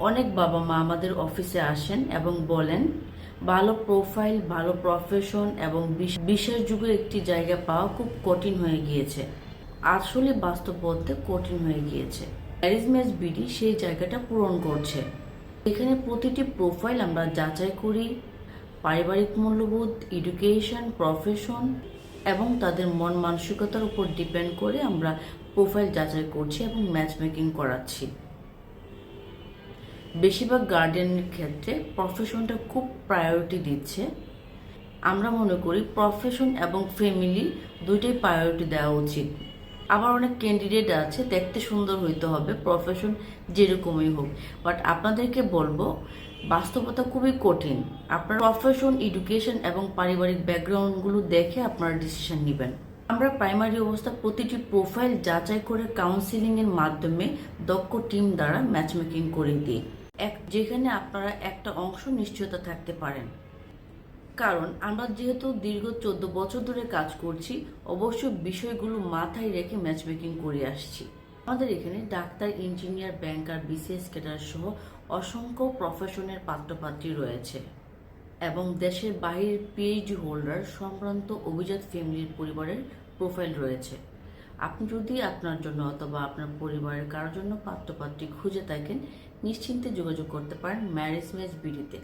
অনেক বাবা মা আমাদের অফিসে আসেন এবং বলেন, ভালো প্রোফাইল ভালো প্রফেশন এবং বিশ- বিশেষ যুগে একটি জায়গা পাওয়া খুব কঠিন হয়ে গিয়েছে। আসলে বাস্তব বলতে কঠিন হয়ে গিয়েছে। ম্যারিজ ম্যাচ বিডি সেই জায়গাটা পূরণ করছে। এখানে প্রতিটি প্রোফাইল আমরা যাচাই করি। পারিবারিক মূল্যবোধ এডুকেশন প্রফেশন এবং তাদের মন মানসিকতার উপর ডিপেন্ড করে আমরা প্রোফাইল যাচাই করছি এবং ম্যাচ মেকিং করাচ্ছি। বেশিরভাগ গার্ডেনের ক্ষেত্রে প্রফেশনটা খুব প্রায়োরিটি দিচ্ছে। আমরা মনে করি প্রফেশন এবং ফ্যামিলি দুইটাই প্রায়োরিটি দেওয়া উচিত। আবার অনেক ক্যান্ডিডেট আছে, দেখতে সুন্দর হইতে হবে প্রফেশন যেরকমই হোক। বাট আপনাদেরকে বলব, বাস্তবতা খুবই কঠিন। আপনার প্রফেশন এডুকেশন এবং পারিবারিক ব্যাকগ্রাউন্ডগুলো দেখে আপনারা ডিসিশন নেবেন। আমরা প্রাইমারি অবস্থা প্রতিটি প্রোফাইল যাচাই করে কাউন্সিলিং এর মাধ্যমে দক্ষ টিম দ্বারা ম্যাচমেকিং করে দিই। এক, যেখানে আপনারা একটা অংশ নিশ্চয়তা থাকতে পারেন। কারণ আমরা যেহেতু দীর্ঘ চোদ্দ বছর ধরে কাজ করছি, অবশ্য বিষয়গুলো মাথায় রেখে ম্যাচ মেকিং করে আসছি। আমাদের এখানে doctor engineer banker BCS cadre সহ অসংখ্য প্রফেশনের পাত্রপাত্রী রয়েছে এবং দেশের বাইরের পিএইচডি হোল্ডার সম্ভ্রান্ত অভিজাত ফ্যামিলির পরিবারের প্রোফাইল রয়েছে। আপনি যদি আপনার জন্য অথবা আপনার পরিবারের কারোর জন্য পাত্রপাত্রী খুঁজে থাকেন, নিশ্চিন্তে যোগাযোগ করতে পারেন ম্যারেজ ম্যাচ বিডিতে।